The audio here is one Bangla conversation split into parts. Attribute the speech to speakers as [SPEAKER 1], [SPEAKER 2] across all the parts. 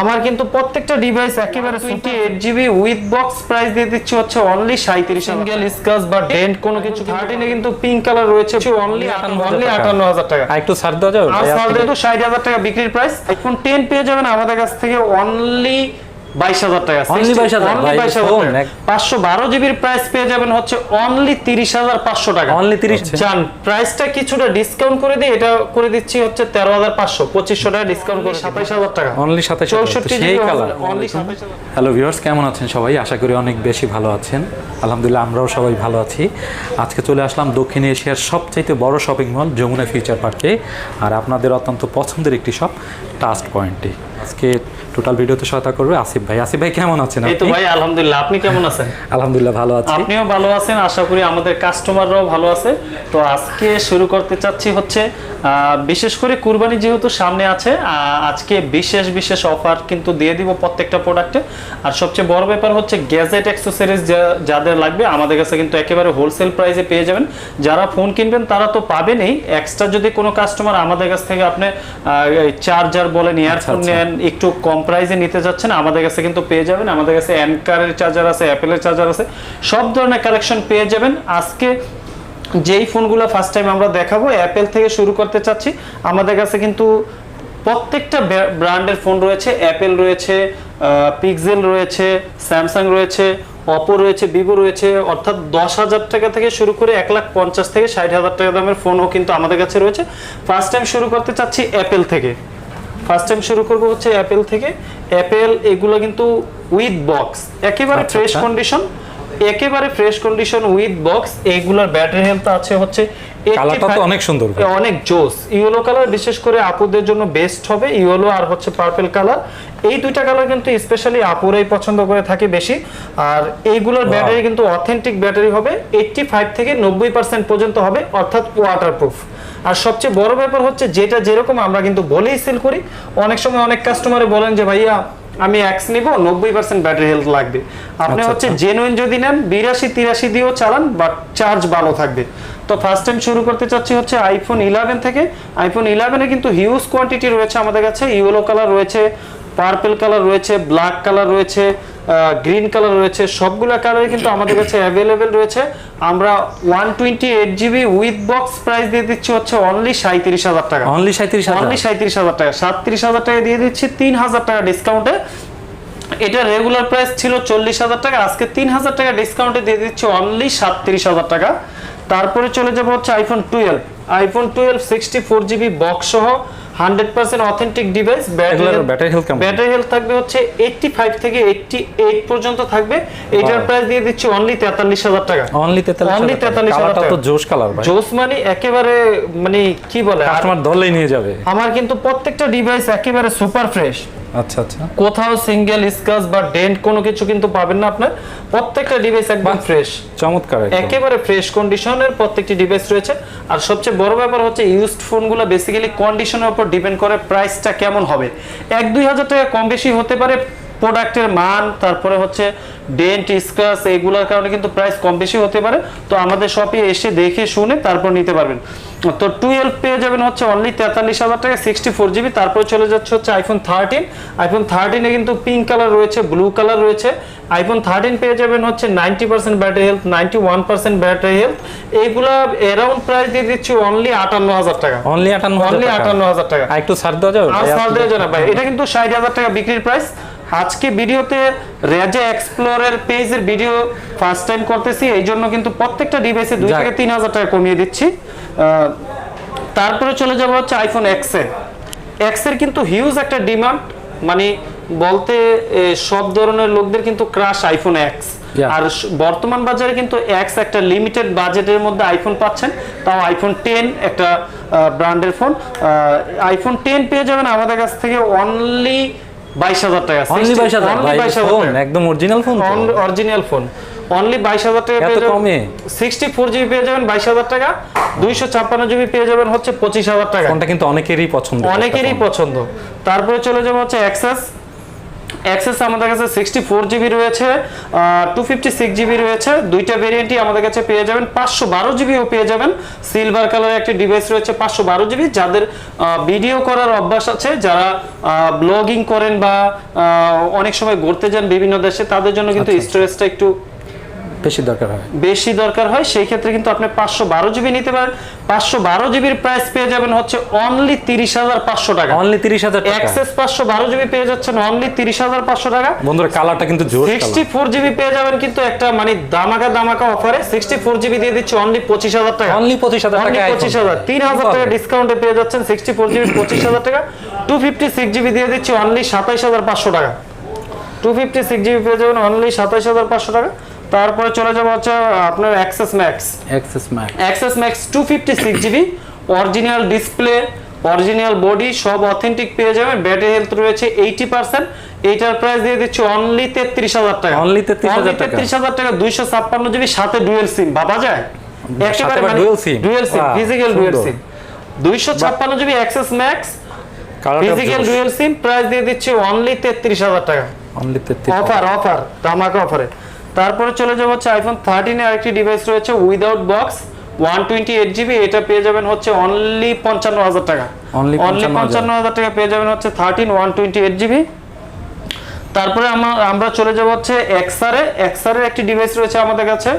[SPEAKER 1] আমার কিন্তু প্রত্যেকটা ডিভাইস একেবারে twenty eight GB with box price দিয়ে দিচ্ছি হচ্ছে অনলি সাঁত্রিশ সিঙ্গেল স্কাচ বা ডেন্ট কোনো কিছু থার্টিনে কিন্তু পিঙ্ক কালার রয়েছে অনলি অনলি আটান্ন হাজার টাকা।
[SPEAKER 2] আর একটু ছাড় দেওয়া যাবে?
[SPEAKER 1] আর ছাড়
[SPEAKER 2] দাও
[SPEAKER 1] তো ষাট হাজার টাকা বিক্রির প্রাইস আইফোন টেন পেয়ে যাবেন আমাদের কাছ থেকে অনলি বাইশ হাজার টাকা।
[SPEAKER 2] Only 22,000 ভাই, ফোন এক-
[SPEAKER 1] পাঁচশো বারো জিবির প্রাইস পেয়ে যাবেন হচ্ছে অনলি তিরিশ হাজার পাঁচশো টাকা।
[SPEAKER 2] 30
[SPEAKER 1] জান প্রাইসটা কিছুটা ডিসকাউন্ট করে দিই এটা করে দিচ্ছি হচ্ছে তেরো হাজার পাঁচশো। পঁচিশশো টাকা ডিসকাউন্ট করে সাতাইশ হাজার টাকা।
[SPEAKER 2] অনলি সাতাশ
[SPEAKER 1] চৌষট্টি
[SPEAKER 2] সেই কালার
[SPEAKER 1] অনলি
[SPEAKER 2] হ্যালো ভিউয়ার্স কেমন আছেন সবাই? আশা করি অনেক বেশি ভালো আছেন। আলহামদুলিল্লাহ আমরাও সবাই ভালো আছি। আজকে চলে আসলাম দক্ষিণ এশিয়ার সবচাইতে বড় শপিং মল যমুনা ফিউচার পার্কে আর আপনাদের অত্যন্ত পছন্দের একটি শপ টাস্ট পয়েন্টে আজকে টোটাল ভিডিওতে সহায়তা করবে আসিফ ভাই। আসিফ ভাই কেমন আছেন
[SPEAKER 1] এই তো ভাই আলহামদুলিল্লাহ। আপনি কেমন আছেন?
[SPEAKER 2] আলহামদুলিল্লাহ ভালো আছি।
[SPEAKER 1] আপনিও ভালো আছেন আশা করি আমাদের কাস্টমাররাও ভালো আছে। তো আজকে শুরু করতে চাচ্ছি হচ্ছে বিশেষ করে কুরবানি যেহেতু সামনে আছে আজকে বিশেষ বিশেষ অফার কিন্তু দিয়ে দিব প্রত্যেকটা প্রোডাক্টে আর সবচেয়ে বড় ব্যাপার হচ্ছে গ্যাজেট অ্যাক্সেসরিজ যাদের লাগবে আমাদের কাছে কিন্তু একেবারে হোলসেল প্রাইসে পেয়ে যাবেন। যারা ফোন কিনবেন তারা তো পাবেনই। এক্সট্রা যদি কোনো কাস্টমার আমাদের কাছ থেকে আপনি চার্জার বলেন ইয়ারফোন
[SPEAKER 2] আচ্ছা।
[SPEAKER 1] নেন একটু কম প্রাইসে নিতে যাচ্ছেন, আমাদের কাছে কিন্তু পেয়ে যাবেন। আমাদের কাছে অ্যানকারের চার্জার আছে অ্যাপেলের চার্জার আছে, সব ধরনের কালেকশন পেয়ে যাবেন। আজকে যেই ফোনগুলো ফার্স্ট টাইম আমরা দেখাবো অ্যাপেল থেকে শুরু করতে চাচ্ছি, আমাদের কাছে কিন্তু প্রত্যেকটা ব্র্যান্ডের ফোন রয়েছে। অ্যাপেল রয়েছে পিক্সেল রয়েছে স্যামসাং রয়েছে অপো রয়েছে ভিভো রয়েছে, অর্থাৎ দশ হাজার টাকা থেকে শুরু করে এক লাখ পঞ্চাশ থেকে ষাট হাজার টাকা দামের ফোনও কিন্তু আমাদের কাছে রয়েছে। ফার্স্ট টাইম শুরু করতে চাচ্ছি অ্যাপেল থেকে। ফার্স্ট টাইম শুরু করব হচ্ছে অ্যাপেল থেকে। অ্যাপেল এগুলো কিন্তু উইথ বক্স একেবারে
[SPEAKER 2] আচ্ছা,
[SPEAKER 1] ফ্রেশ
[SPEAKER 2] আচ্ছা।
[SPEAKER 1] কন্ডিশন একেবারে ফ্রেশ কন্ডিশন উইথ বক্স এইগুলোর ব্যাটারি হেলথ আছে হচ্ছে
[SPEAKER 2] কালারটা তো অনেক সুন্দর
[SPEAKER 1] অনেক জোস। ইয়েলো কালার বিশেষ করে আপুদের জন্য বেস্ট হবে। ইয়েলো আর হচ্ছে পার্পল কালার এই দুইটা কালার কিন্তু স্পেশালি আপুরাই পছন্দ করে থাকে বেশি। আর এইগুলোর ব্যাটারি কিন্তু অথেন্টিক ব্যাটারি হবে। এইটটি ফাইভ থেকে নব্বই পার্সেন্ট পর্যন্ত হবে অর্থাৎ ওয়াটারপ্রুফ আর সবচেয়ে বড় ব্যাপার হচ্ছে যেটা যেরকম আমরা কিন্তু বলেই সেল করি অনেক সময় অনেক কাস্টমারে বলেন যে ভাইয়া আমি এক্স নিব নব্বই পার্সেন্ট ব্যাটারি হেলথ লাগবে। আপনি
[SPEAKER 2] আচ্ছা,
[SPEAKER 1] হচ্ছে
[SPEAKER 2] আচ্ছা।
[SPEAKER 1] জেনুইন যদি নেন বিরাশি তিরাশি দিয়েও চালান বাট চার্জ ভালো থাকবে। তো ফার্স্ট টাইম শুরু করতে চাচ্ছি হচ্ছে আইফোন ইলেভেন থেকে। আইফোন ইলেভেনে কিন্তু হিউজ কোয়ান্টিটি রয়েছে আমাদের কাছে ইয়েলো কালার রয়েছে পার্পল কালার রয়েছে ব্ল্যাক কালার রয়েছে গ্রিন কালার রয়েছে। সবগুলো কালারই কিন্তু আমাদের কাছে অ্যাভেলেবেল রয়েছে। আমরা one twenty eight GB with box price দিয়ে দিচ্ছি হচ্ছে অনলি সাঁত্রিশ হাজার টাকা।
[SPEAKER 2] অনলি সাঁত্রিশ
[SPEAKER 1] অনলি সাঁত্রিশ হাজার টাকা। সাতত্রিশ হাজার টাকা দিয়ে দিচ্ছি তিন হাজার টাকা ডিসকাউন্টে এটা রেগুলার প্রাইস ছিল চল্লিশ হাজার টাকা আজকে তিন হাজার টাকা ডিসকাউন্টে দিয়ে দিচ্ছি অনলি সাতত্রিশ হাজার টাকা। তারপরে চলে যাব হচ্ছে iPhone twelve iPhone twelve sixty four GB box সহ। Hundred percent authentic device
[SPEAKER 2] battery health?
[SPEAKER 1] Battery health থাকবে হচ্ছে এইটটি ফাইভ থেকে এইটটি এইট পর্যন্ত থাকবে। এটার প্রাইস দিয়ে দিচ্ছি অনলি তেতাল্লিশ হাজার টাকা।
[SPEAKER 2] অনলি তেতাল্লিশ
[SPEAKER 1] অনলি 43,000
[SPEAKER 2] হাজার তো
[SPEAKER 1] টাকা।
[SPEAKER 2] জোশ কালার ভাই।
[SPEAKER 1] জোস মানে একেবারে মানে কি বলে
[SPEAKER 2] কাস্টমার ধরলেই নিয়ে যাবে।
[SPEAKER 1] আমার কিন্তু প্রত্যেকটা ডিভাইস একেবারে সুপার ফ্রেশ
[SPEAKER 2] আচ্ছা আচ্ছা।
[SPEAKER 1] কোথাও সিঙ্গেল স্ক্র্যাচ বা ডেন্ট কোনো কিছু কিন্তু পাবেন না আপনার। প্রত্যেকটা ডিভাইস একদম ফ্রেশ
[SPEAKER 2] চমৎকার
[SPEAKER 1] একেবারে ফ্রেশ কন্ডিশনের প্রত্যেকটি ডিভাইস রয়েছে। আর সবচেয়ে বড় ব্যাপার হচ্ছে ইউজড ফোনগুলো বেসিক্যালি কন্ডিশনের উপর ডিপেন্ড করে প্রাইসটা কেমন হবে। এক দুই হাজার টাকা কম বেশি হতে পারে প্রোডাক্টের মান তারপরে হচ্ছে ডেন্ট স্ক্র্যাচ এইগুলোর কারণে কিন্তু প্রাইস কম বেশি হতে পারে। তো আমাদের শপে এসে দেখে শুনে তারপর নিতে পারবেন। তো টুয়েলভ পেয়ে যাবেন হচ্ছে অনলি তেতাল্লিশ হাজার টাকা সিক্সটি ফোর জিবি তারপরে চলে যাচ্ছে হচ্ছে আইফোন থার্টিন আইফোন থার্টিনে কিন্তু পিঙ্ক কালার রয়েছে ব্লু কালার রয়েছে। আইফোন থার্টিন পেয়ে যাবেন হচ্ছে ninety percent battery health ninety one percent battery health এইগুলা অ্যারাউন্ড প্রাইস দিয়ে দিচ্ছি অনলি আটান্ন হাজার টাকা।
[SPEAKER 2] অনলি আটান্ন
[SPEAKER 1] অনলি আটান্ন হাজার টাকা।
[SPEAKER 2] একটু ছাড় দেওয়া যাবে?
[SPEAKER 1] আর ছাড় দেওয়া যাবে ভাই। এটা কিন্তু ষাট হাজার টাকা বিক্রির প্রাইস আজকে ভিডিওতে রেজে এক্সপ্লোরের পেজের ভিডিও ফার্স্ট টাইম করতেছি এই জন্য কিন্তু প্রত্যেকটা ডিভাইসে দুই। থেকে তিন হাজার টাকা কমিয়ে দিচ্ছি। তারপরে চলে যাব হচ্ছে আইফোন এক্সের। এক্সের কিন্তু হিউজ একটা ডিমান্ড মানে বলতে সব ধরনের লোকদের কিন্তু ক্রাশ আইফোন এক্স আর বর্তমান বাজারে কিন্তু এক্স একটা লিমিটেড বাজেটের মধ্যে আইফোন পাচ্ছেন তাও আইফোন টেন একটা ব্র্যান্ডের ফোন আইফোন টেন পেয়ে যাবেন আমাদের কাছ থেকে অনলি বাইশ হাজার টাকা
[SPEAKER 2] অনলি বাইশ হাজার
[SPEAKER 1] Only
[SPEAKER 2] ভাই
[SPEAKER 1] 22,000
[SPEAKER 2] ফোন একদম original phone
[SPEAKER 1] original phone only বাইশ হাজার টাকা পেয়ে যাবেন সিক্সটি ফোর জিবি পেয়ে যাবেন বাইশ হাজার টাকা দুইশো ছাপ্পান্ন জিবি পেয়ে যাবেন হচ্ছে পঁচিশ হাজার টাকা।
[SPEAKER 2] ফোনটা কিন্তু অনেকেরই পছন্দ।
[SPEAKER 1] অনেকেরই পছন্দ। তারপরে চলে যাব হচ্ছে অ্যাক্সেস অ্যাক্সেস আমাদের কাছে সিক্সটি ফোর জিবি রয়েছে টু ফিফটি সিক্স জিবি রয়েছে। দুইটা ভেরিয়েন্টই আমাদের কাছে পেয়ে যাবেন পাঁচশো বারো জিবিও পেয়ে যাবেন। সিলভার কালারের একটি ডিভাইস রয়েছে পাঁচশো বারো জিবি যাদের ভিডিও করার অভ্যাস আছে যারা ব্লগিং করেন বা অনেক সময় ঘুরতে যান বিভিন্ন দেশে তাদের জন্য কিন্তু স্টোরেজটা একটু
[SPEAKER 2] বেশি দরকার হয়।
[SPEAKER 1] বেশি দরকার হয় সেই ক্ষেত্রে কিন্তু আপনি পাঁচশো বারো জিবি নিতে পারেন। পাঁচশো বারো জিবির প্রাইস পেয়ে যাবেন হচ্ছে অনলি তিরিশ হাজার পাঁচশো টাকা।
[SPEAKER 2] অনলি তিরিশ হাজার টাকা।
[SPEAKER 1] অ্যাক্সেস পাঁচশো বারো জিবি পেয়ে যাচ্ছেন অনলি তিরিশ হাজার পাঁচশো টাকা।
[SPEAKER 2] বন্ধুরা কালারটা কিন্তু জোর
[SPEAKER 1] সিক্সটি ফোর জিবি পেয়ে যাবেন কিন্তু একটা মানে দামাকা দামাকা অফারে সিক্সটি ফোর জিবি দিয়ে দিচ্ছে অনলি পঁচিশ হাজার টাকা।
[SPEAKER 2] অনলি পঁচিশ হাজার
[SPEAKER 1] অনলি
[SPEAKER 2] টাকা
[SPEAKER 1] পঁচিশ হাজার তিন হাজার টাকা ডিসকাউন্টে পেয়ে যাচ্ছেন সিক্সটি ফোর জিবি পঁচিশ হাজার টাকা। টু ফিফটি সিক্স জিবি দিয়ে দিচ্ছি অনলি সাতাইশ হাজার পাঁচশো টাকা। টু ফিফটি সিক্স জিবি পেয়ে যাবেন অনলি সাতাইশ হাজার পাঁচশো টাকা। তারপরে চলে যাব হচ্ছে আপনার XS Max
[SPEAKER 2] XS Max
[SPEAKER 1] XS Max two fifty six GB original display original body সব অথেন্টিক পেয়ে যাবেন। ব্যাটারি হেলথ রয়েছে এইটি পার্সেন্ট এইটার প্রাইস দিয়ে দিচ্ছি অনলি তেত্রিশ হাজার টাকা।
[SPEAKER 2] Only 33,000 টাকা।
[SPEAKER 1] তেত্রিশ হাজার টাকা দুইশো ছাপ্পান্ন জিবি সাথে ডুয়েল সিম ভাবা যায়।
[SPEAKER 2] আবার dual SIM?
[SPEAKER 1] Dual SIM physical dual SIM দুইশো ছাপ্পান্ন GB XS Max physical dual SIM price দিয়ে দিচ্ছি অনলি তেত্রিশ হাজার টাকা।
[SPEAKER 2] অনলি তেত্রিশ
[SPEAKER 1] অফার অফার ধামাকা অফারে তারপরে চলে যাব হচ্ছে আইফোন থার্টিনে আরেকটি ডিভাইস রয়েছে without box one twenty eight GB এটা পেয়ে যাবেন হচ্ছে অনলি পঞ্চান্ন হাজার টাকা। অনলি পঞ্চান্ন হাজার। টাকা পেয়ে যাবেন হচ্ছে thirteen one twenty eight GB তারপরে আমরা আমরা চলে যাব হচ্ছে এক্সারে এক্সারের একটি ডিভাইস রয়েছে আমাদের কাছে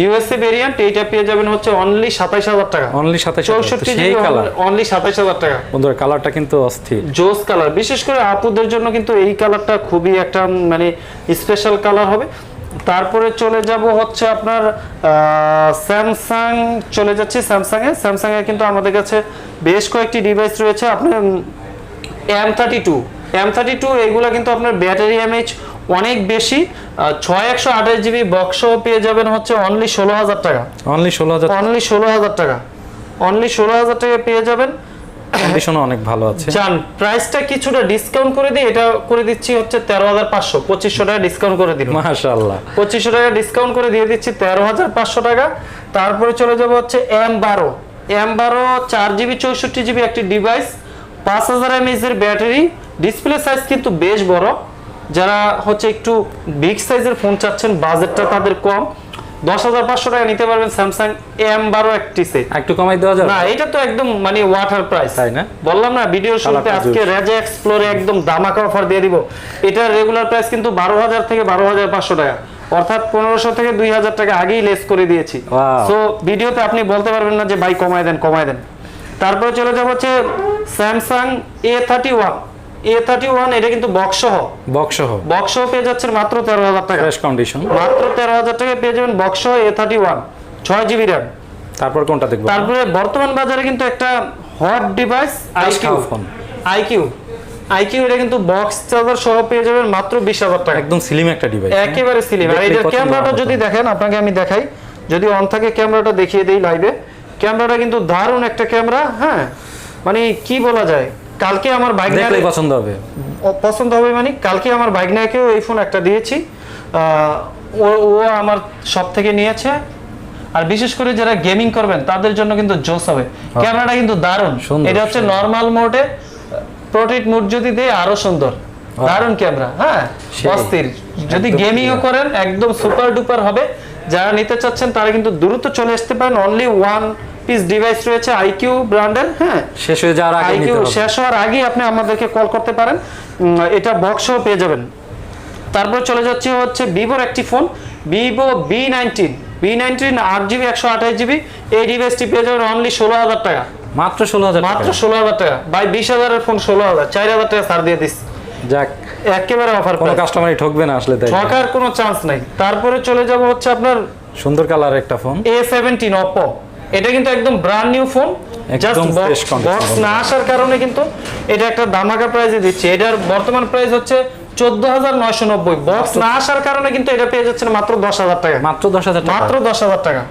[SPEAKER 1] ইউএসএ ভেরিয়েন্ট এইটা পেয়ে যাবেন হচ্ছে অনলি সাতাইশ হাজার টাকা।
[SPEAKER 2] অনলি সাতাশ
[SPEAKER 1] চৌষট্টি জিবি
[SPEAKER 2] কালার
[SPEAKER 1] অনলি সাতাইশ হাজার টাকা।
[SPEAKER 2] বন্ধুরা কালারটা কিন্তু অস্থির।
[SPEAKER 1] জোস কালার বিশেষ করে আপুদের জন্য কিন্তু এই কালারটা খুবই একটা মানে স্পেশাল কালার হবে। তারপরে চলে যাব হচ্ছে আপনার স্যামসাং চলে যাচ্ছে স্যামসাং এ স্যামসাং এ কিন্তু আমাদের কাছে বেশ কয়েকটি ডিভাইস রয়েছে। আপনার M thirty two M thirty two এগুলো কিন্তু আপনার ব্যাটারি এমএইচ অনেক বেশি। ছয় একশো আঠাশ জিবি বক্সও পেয়ে যাবেন হচ্ছে অনলি ষোলো হাজার টাকা।
[SPEAKER 2] অনলি ষোলো হাজার
[SPEAKER 1] অনলি ষোলো হাজার টাকা। অনলি ষোলো হাজার টাকা পেয়ে যাবেন।
[SPEAKER 2] কন্ডিশনও অনেক ভালো আছে।
[SPEAKER 1] জান প্রাইসটা কিছুটা ডিসকাউন্ট করে দিই এটা করে দিচ্ছি হচ্ছে তেরো হাজার পাঁচশো। পঁচিশশো টাকা ডিসকাউন্ট করে দিন
[SPEAKER 2] মাশাআল্লাহ।
[SPEAKER 1] পঁচিশশো টাকা ডিসকাউন্ট করে দিয়ে দিচ্ছি তেরো হাজার পাঁচশো টাকা। তারপরে চলে যাব হচ্ছে এম বারো এম বারো চার জিবি চৌষট্টি জিবি একটি ডিভাইস পাঁচ হাজার এমএইচ এর ব্যাটারি ডিসপ্লে সাইজ কিন্তু বেশ বড়। যারা হচ্ছে একটু বিগ সাইজের ফোন চাচ্ছেন বাজেটটা তাদের কম। দশ হাজার পাঁচশো টাকা নিতে পারবেন স্যামসাং এম বারো একটি সেট
[SPEAKER 2] একটু কমাই দেওয়া যাবে?
[SPEAKER 1] না এটা তো একদম মানে ওয়াটার প্রাইস
[SPEAKER 2] তাই না?
[SPEAKER 1] বললাম না ভিডিও শুরুতে আজকে রেজা এক্সপ্লোরে একদম দামাকা অফার দিয়ে দিব। এটার রেগুলার প্রাইস কিন্তু বারো হাজার থেকে বারো হাজার পাঁচশো টাকা। অর্থাৎ পনেরোশো থেকে দুই হাজার টাকা আগেই লেস করে দিয়েছি. সো ভিডিওতে আপনি বলতে পারবেন না যে ভাই কমায় দেন কমায় দেন। তারপরে চলে যাব হচ্ছে Samsung A thirty one A thirty one এটা কিন্তু বক্স সহ
[SPEAKER 2] বক্স সহ
[SPEAKER 1] বক্স সহ পেয়ে যাচ্ছেন মাত্র তেরো হাজার টাকা।
[SPEAKER 2] ফ্রেশ কন্ডিশন
[SPEAKER 1] মাত্র তেরো হাজার টাকা পেয়ে যাবেন বক্স এ থার্টি ওয়ান ছয় জিবি র্যাম
[SPEAKER 2] তারপর কোনটা দেখব?
[SPEAKER 1] তারপরে বর্তমান বাজারে কিন্তু একটা hot device iQOO
[SPEAKER 2] phone।
[SPEAKER 1] IQOO iQOO এটা কিন্তু বক্স চার্জার সহ পেয়ে যাবেন মাত্র বিশ হাজার টাকা।
[SPEAKER 2] একদম স্লিম একটা ডিভাইস
[SPEAKER 1] একেবারে সিলিম আর এটার ক্যামেরাটা যদি দেখেন আপনাকে আমি দেখাই। যদি অন থাকে ক্যামেরাটা দেখিয়ে দেই লাইভে ক্যামেরাটা কিন্তু দারুণ একটা ক্যামেরা হ্যাঁ? মানে কি বলা যায়? কালকে আমার বাইক
[SPEAKER 2] দেখলেই পছন্দ হবে।
[SPEAKER 1] পছন্দ হবে মানে কালকে আমার বাইক নায়কেও এই ফোন একটা দিয়েছি। ও ও আমার সব থেকে নিয়েছে। আর বিশেষ করে যারা গেমিং করবেন তাদের জন্য কিন্তু জোস হবে। ক্যামেরাটা কিন্তু দারুণ।
[SPEAKER 2] সুন্দর,
[SPEAKER 1] এটা হচ্ছে নর্মাল মোডে প্রোটেক্ট মোড যদি দেয় আরও সুন্দর। দারুণ ক্যামেরা হ্যাঁ? অস্থির। যদি গেমিংও করেন একদম সুপার ডুপার হবে। যারা নিতে চাচ্ছেন তারা কিন্তু দ্রুত চলে আসতে পারেন। অনলি ওয়ান পিস ডিভাইস রয়েছে আইকিউ ব্র্যান্ডের হ্যাঁ?
[SPEAKER 2] শেষ হয়ে যাওয়ার আগে
[SPEAKER 1] আইকিউ শেষ হওয়ার আগেই আপনি আমাদেরকে কল করতে পারেন। এটা বক্সও পেয়ে যাবেন। তারপর চলে যাচ্ছে হচ্ছে ভিভোর একটি phone Vivo V nineteen V nineteen আট জিবি একশো আঠাশ জিবি এই ডিভাইসটি পেয়ে যাবেন অনলি ষোলো হাজার টাকা।
[SPEAKER 2] মাত্র ষোলো হাজার
[SPEAKER 1] মাত্র ষোলো হাজার টাকা। বাই বিশ হাজারের ফোন ষোলো হাজার চার হাজার টাকা ছাড় দিয়ে দিস।
[SPEAKER 2] যাক
[SPEAKER 1] একেবারে অফার
[SPEAKER 2] কোনো কাস্টমারই ঠকবে না আসলে তাই।
[SPEAKER 1] ঠকার কোনো চান্স নাই। তারপরে চলে যাব হচ্ছে আপনার
[SPEAKER 2] সুন্দর কালার একটা ফোন
[SPEAKER 1] এ সেভেন্টিন অপো এটা কিন্তু একদম brand new phone just box না আসার কারণে কিন্তু এটা একটা দামাকা প্রাইসে দিচ্ছে। এটার বর্তমান প্রাইস হচ্ছে চোদ্দ হাজার নয়শো নব্বই। বক্স না আসার কারণে কিন্তু এটা পেয়ে যাচ্ছেন মাত্র দশ হাজার টাকা।
[SPEAKER 2] মাত্র দশ হাজার
[SPEAKER 1] মাত্র দশ হাজার টাকা।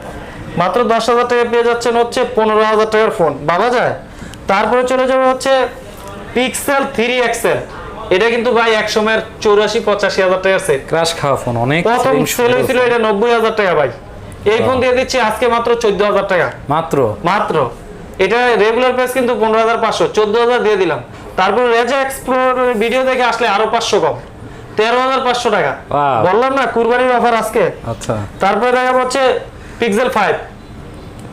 [SPEAKER 1] মাত্র দশ হাজার টাকা পেয়ে যাচ্ছেন হচ্ছে পনেরো হাজার টাকার ফোন বাবা যায়? তারপরে চলে যাবে হচ্ছে পিক্সেল থ্রি এক্সেল এটা কিন্তু ভাই এক সময়ের চৌরাশি পঁচাশি হাজার টাকার সেট
[SPEAKER 2] ক্রাশ খাওয়া ফোন অনেক
[SPEAKER 1] প্রথম সেল হয়েছিল এটা নব্বই হাজার টাকা ভাই। এই ফোন দিয়ে দিচ্ছি আজকে মাত্র চোদ্দ হাজার টাকা।
[SPEAKER 2] মাত্র?
[SPEAKER 1] মাত্র। এটা রেগুলার প্রাইস কিন্তু পনেরো হাজার পাঁচশো। চোদ্দ হাজার দিয়ে দিলাম। তারপর রেজা এক্সপ্লোর ভিডিও দেখে আসলে আরও পাঁচশো কম। তেরো হাজার পাঁচশো টাকা. বললাম না কুরবানির অফার আজকে।
[SPEAKER 2] আচ্ছা।
[SPEAKER 1] তারপরে দেখা হচ্ছে পিক্সেল ফাইভ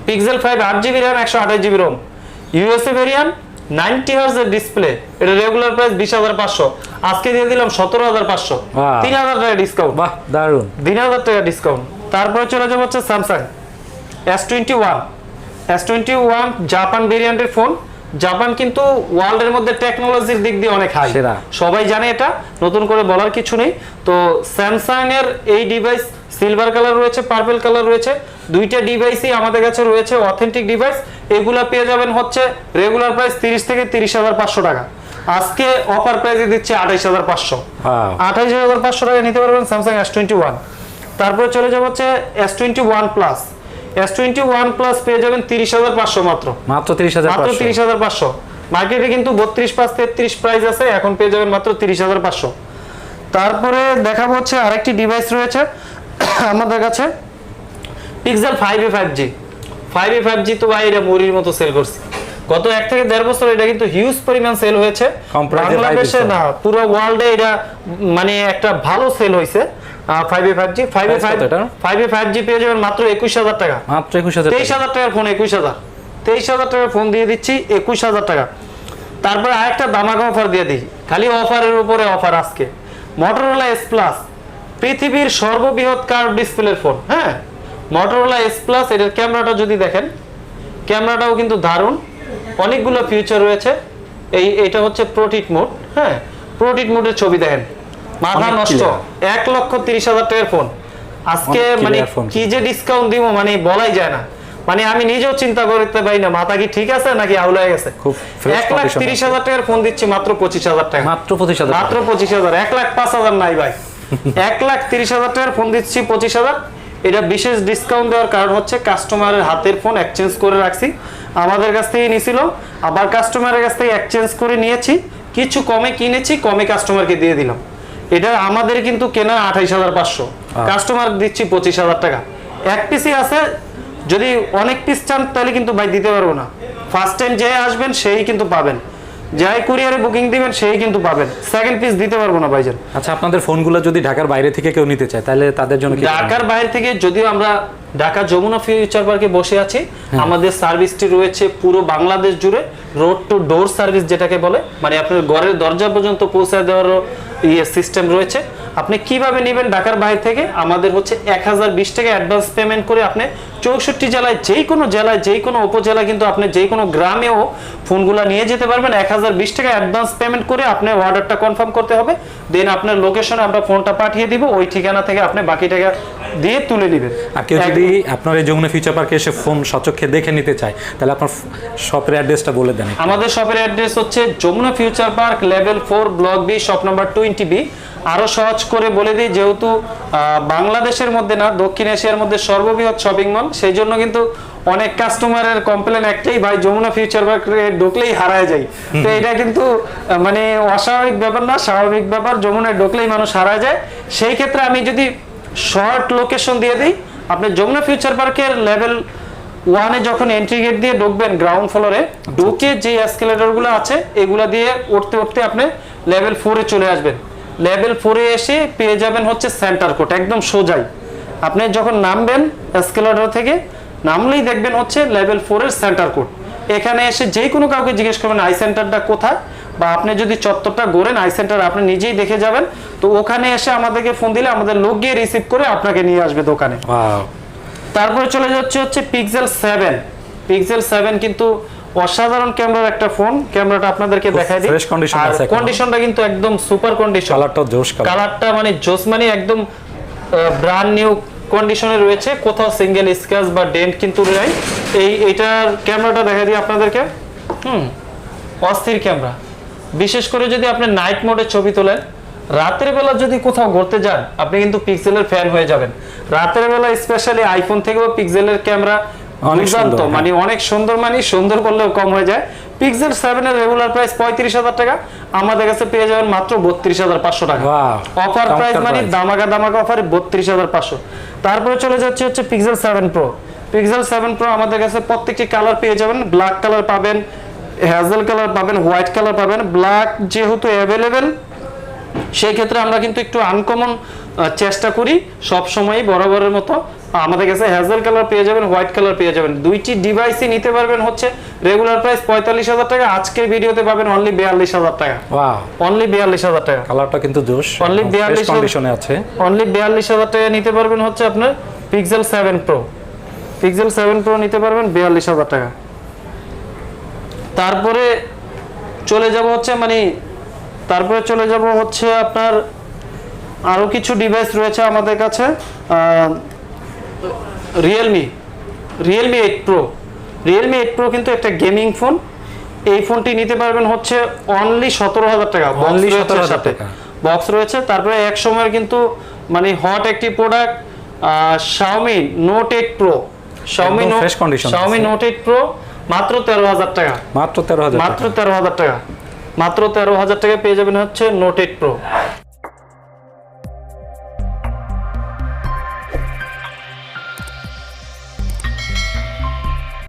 [SPEAKER 1] পিক্সেল ফাইভ আট জিবি র্যাম একশো আঠাশ GB ROM USA variant ninety হার্জের display এটা রেগুলার প্রাইস বিশ হাজার পাঁচশো। আজকে দিয়ে দিলাম সতেরো হাজার পাঁচশো. তিন হাজার টাকা ডিসকাউন্ট
[SPEAKER 2] বাহ দারুণ
[SPEAKER 1] তিন হাজার টাকা ডিসকাউন্ট তারপরে চলে যাব হচ্ছে Samsung S twenty one S twenty one Japan ভেরিয়েন্টের ফোন জাপান কিন্তু ওয়ার্ল্ডের মধ্যে টেকনোলজির দিক দিয়ে অনেক হাই। সবাই জানে এটা নতুন করে বলার কিছু নেই। তো স্যামসাং এর এই ডিভাইস সিলভার কালার রয়েছে পার্পেল কালার রয়েছে। দুইটা ডিভাইসই আমাদের কাছে রয়েছে অথেন্টিক ডিভাইস এগুলা পেয়ে যাবেন হচ্ছে রেগুলার প্রাইস তিরিশ থেকে তিরিশ হাজার পাঁচশো টাকা। আজকে অফার প্রাইসে দিচ্ছে আঠাইশ হাজার পাঁচশো. আঠাইশ হাজার পাঁচশো টাকা নিতে পারবেন স্যামসাং এস টোয়েন্টি ওয়ান তারপরে চলে যাব হচ্ছে S twenty one plus S twenty one plus পেয়ে যাবেন তিরিশ হাজার পাঁচশো মাত্র।
[SPEAKER 2] মাত্র তিরিশ হাজার
[SPEAKER 1] মাত্র তিরিশ হাজার পাঁচশো। মার্কেটে কিন্তু বত্রিশ পাঁচ তেত্রিশ প্রাইস আছে এখন পেয়ে যাবেন মাত্র তিরিশ হাজার পাঁচশো। তারপরে দেখাবো হচ্ছে আরেকটি ডিভাইস রয়েছে আমাদের কাছে Pixel five A five G five A five G তো ভাই এটা মুড়ির মতো সেল করছে। গত এক থেকে দেড় বছর এটা কিন্তু হিউজ পরিমাণ সেল হয়েছে। বাংলাদেশে না পুরো ওয়ার্ল্ডে এটা মানে একটা ভালো সেল হয়েছে five A five G five A
[SPEAKER 2] Price
[SPEAKER 1] five
[SPEAKER 2] কত এটার?
[SPEAKER 1] ফাইভ এ ফাইভ জি পেয়ে যাবেন মাত্র একুশ হাজার টাকা।
[SPEAKER 2] মাত্র
[SPEAKER 1] টাকার ফোন টাকার ফোন দিয়ে দিচ্ছি একুশ হাজার টাকা। তারপরে আরেকটা দামাকা অফার দিয়ে দিই। খালি অফারের উপরে অফার আজকে। মটোরোলা এস প্লাস পৃথিবীর সর্ববৃহৎ কার ডিসপ্লের ফোন হ্যাঁ? মটোরোলা এস প্লাস এটার ক্যামেরাটা যদি দেখেন ক্যামেরাটাও কিন্তু দারুণ। অনেকগুলো ফিউচার রয়েছে। এই এটা হচ্ছে প্রোটিট মোড হ্যাঁ? প্রোটিট মোডের ছবি দেখেন। মাথা নষ্ট। এক লক্ষ তিরিশ হাজার টাকার ফোন আজকে মানে কি যে ডিসকাউন্ট দিব মানে বলাই যায় না। মানে আমি নিজেও চিন্তা করতে পারি না মাথা কি ঠিক আছে নাকি আউলায় গেছে? এক লাখ তিরিশ হাজার টাকার ফোন দিচ্ছি মাত্র পঁচিশ হাজার টাকা।
[SPEAKER 2] মাত্র পঁচিশ হাজার
[SPEAKER 1] মাত্র পঁচিশ হাজার। এক লাখ পাঁচ হাজার নাই ভাই। এক লাখ তিরিশ হাজার টাকার ফোন দিচ্ছি পঁচিশ হাজার। এটা বিশেষ ডিসকাউন্ট দেওয়ার কারণ হচ্ছে কাস্টমারের হাতের ফোন এক্সচেঞ্জ করে রাখছি। আমাদের কাছ থেকে নিছিল আবার কাস্টমারের কাছ থেকে এক্সচেঞ্জ করে নিয়েছি। কিছু কমে কিনেছি কমে কাস্টমারকে দিয়ে দিলাম। এটা আমাদের কিন্তু কেনা আঠাইশ হাজার পাঁচশো। কাস্টমার দিচ্ছি পঁচিশ হাজার টাকা। এক পিসই আছে যদি অনেক পিস চান তাহলে কিন্তু ভাই দিতে পারব না। ফার্স্ট টাইম যে আসবেন সেই কিন্তু পাবেন। যাই কুরিয়ারে বুকিং দিবেন সেই কিন্তু পাবেন। সেকেন্ড পিস দিতে পারব না ভাইজান।
[SPEAKER 2] আচ্ছা আপনাদের ফোনগুলো যদি ঢাকার বাইরে থেকে কেউ নিতে চায় তাহলে তাদের জন্য কি
[SPEAKER 1] ঢাকার বাইরে থেকে যদিও আমরা ঢাকা যমুনা ফিউচার পার্কে বসে আছি আমাদের সার্ভিসটি রয়েছে পুরো বাংলাদেশ জুড়ে। রোড টু ডোর সার্ভিস যেটাকে বলে মানে আপনার ঘরের দরজা পর্যন্ত পৌঁছায় দেওয়ার ইয়ে সিস্টেম রয়েছে। আপনি কীভাবে নেবেন ঢাকার বাইরে থেকে? আমাদের হচ্ছে এক হাজার বিশ টাকা অ্যাডভান্স পেমেন্ট করে আপনি চৌষট্টি জেলায় যেই কোনো জেলায় যেই কোনো উপজেলায় কিন্তু আপনি যেই কোনো গ্রামেও ফোনগুলো নিয়ে যেতে পারবেন। এক হাজার বিশ টাকা অ্যাডভান্স পেমেন্ট করে আপনি অর্ডারটা কনফার্ম করতে হবে। দেন আপনার লোকেশনে আমরা ফোনটা পাঠিয়ে দিব ওই ঠিকানা থেকে আপনি বাকি টাকা দিয়ে তুলে নেবেন।
[SPEAKER 2] আর কেউ যদি আপনার এই যমুনা ফিউচার পার্কে এসে ফোন সচক্ষে দেখে নিতে চায় তাহলে আপনার শপের অ্যাড্রেসটা বলে দেন
[SPEAKER 1] আমাদের শপের অ্যাড্রেস হচ্ছে Jamuna future park level four block B shop number twenty B আরও সহজ করে বলে দিই যেহেতু বাংলাদেশের মধ্যে না দক্ষিণ এশিয়ার মধ্যে সর্ববৃহৎ শপিং মল সেই জন্য কিন্তু অনেক কাস্টমারের কমপ্লেন একটাই ভাই যমুনা ফিউচার পার্কে ঢুকলেই হারায় যায় তো এটা কিন্তু মানে অস্বাভাবিক ব্যাপার না স্বাভাবিক ব্যাপার যমুনায় ঢুকলেই মানুষ হারায় যায়। সেই ক্ষেত্রে আমি যদি শর্ট লোকেশন দিয়ে দিই আপনি যমুনা ফিউচার পার্কের লেভেল ওয়ানে যখন এন্ট্রি গেট দিয়ে ঢুকবেন গ্রাউন্ড ফ্লোরে ঢুকে যে এসকেলেটরগুলো আছে এগুলা দিয়ে উঠতে উঠতে আপনি লেভেল ফোরে চলে আসবেন। লেভেল ফোরে এসে পেয়ে যাবেন হচ্ছে সেন্টার কোড একদম সোজাই। আপনি যখন নামবেন এসকেলেটর থেকে নামলেই দেখবেন হচ্ছে লেভেল ফোরের সেন্টার কোড এখানে এসে যে কোনো কাউকে জিজ্ঞেস করবেন আই সেন্টারটা কোথায়? বা আপনি যদি চত্বরটা গড়েন আই সেন্টার আপনি নিজেই দেখে যাবেন। তো ওখানে এসে আমাদেরকে ফোন দিলে আমাদের লোক গিয়ে রিসিভ করে আপনাকে নিয়ে আসবে দোকানে. তারপরে চলে যাচ্ছে হচ্ছে পিক্সেল সেভেন পিক্সেল সেভেন কিন্তু অসাধারণ ক্যামেরার একটা ফোন ক্যামেরাটা আপনাদেরকে দেখাই দিই।
[SPEAKER 2] condition
[SPEAKER 1] আর
[SPEAKER 2] আছে
[SPEAKER 1] কন্ডিশনটা কিন্তু একদম সুপার কন্ডিশন
[SPEAKER 2] কালারটাও জোশ কালার
[SPEAKER 1] কালারটা মানে জোস মানে একদম ব্র্যান্ড নিউ কন্ডিশনে রয়েছে, কোথাও সিঙ্গেল স্ক্র্যাচ বা ডেন্ট কিন্তু নেই। এই, এইটার ক্যামেরাটা দেখা দিই আপনাদেরকে। হুম, অস্থির ক্যামেরা বিশেষ করে যদি আপনি নাইট মোডে ছবি তোলেন, রাতের বেলা যদি কোথাও ঘুরতে যান, আপনি কিন্তু পিক্সেলের ফ্যান হয়ে যাবেন। রাতের বেলা স্পেশালি আইফোন থেকেও পিক্সেলের ক্যামেরা দুর্দান্ত
[SPEAKER 2] হ্যাঁ।
[SPEAKER 1] মানে অনেক সুন্দর মানে সুন্দর করলেও কম হয়ে যায়। পিক্সেল সেভেন এর রেগুলার প্রাইস পঁয়ত্রিশ হাজার টাকা আমাদের কাছে পেয়ে যাবেন মাত্র বত্রিশ হাজার পাঁচশো টাকা। অফার প্রাইস মানে দামাকা দামাকা অফারে বত্রিশ হাজার পাঁচশো। তারপরে চলে যাচ্ছে হচ্ছে Pixel seven Pro Pixel seven Pro আমাদের কাছে প্রত্যেকটি কালার পেয়ে যাবেন। ব্ল্যাক কালার পাবেন হ্যাজেল কালার পাবেন হোয়াইট কালার পাবেন। ব্ল্যাক যেহেতু অ্যাভেলেবেল সেই ক্ষেত্রে আমরা কিন্তু একটু আনকমন চেষ্টা করি সব সময় বরাবরের মতো। আমাদের কাছে হ্যাজেল কালার পেয়ে যাবেন হোয়াইট কালার পেয়ে যাবেন। দুইটি ডিভাইসই নিতে পারবেন হচ্ছে রেগুলার প্রাইস পঁয়তাল্লিশ হাজার টাকা আজকের ভিডিওতে পাবেন অনলি বিয়াল্লিশ হাজার টাকা।
[SPEAKER 2] ওয়াও
[SPEAKER 1] অনলি বিয়াল্লিশ হাজার টাকা।
[SPEAKER 2] কালারটা কিন্তু জোশ
[SPEAKER 1] অনলি 42
[SPEAKER 2] কন্ডিশনে আছে।
[SPEAKER 1] অনলি বিয়াল্লিশ হাজার টাকা নিতে পারবেন হচ্ছে আপনার Pixel seven Pro Pixel seven Pro নিতে পারবেন বিয়াল্লিশ হাজার টাকা। তারপরে চলে যাব হচ্ছে মানে তারপরে চলে যাব হচ্ছে আপনার আরও কিছু ডিভাইস রয়েছে আমাদের কাছে Realme Realme eight Pro Realme eight Pro কিন্তু একটা গেমিং ফোন এই ফোনটি নিতে পারবেন হচ্ছে অনলি সতেরো হাজার টাকা। রয়েছে
[SPEAKER 2] 17,000
[SPEAKER 1] সাথে।
[SPEAKER 2] টাকা।
[SPEAKER 1] বক্স রয়েছে তারপরে এক সময়ের কিন্তু মানে হট একটি product Xiaomi Note eight Pro
[SPEAKER 2] একদম
[SPEAKER 1] Note Xiaomi Note eight Pro মাত্র তেরো হাজার টাকা।
[SPEAKER 2] মাত্র তেরো হাজার
[SPEAKER 1] মাত্র তেরো হাজার টাকা। মাত্র তেরো হাজার টাকা পেয়ে যাবেন হচ্ছে নোট এইট প্রো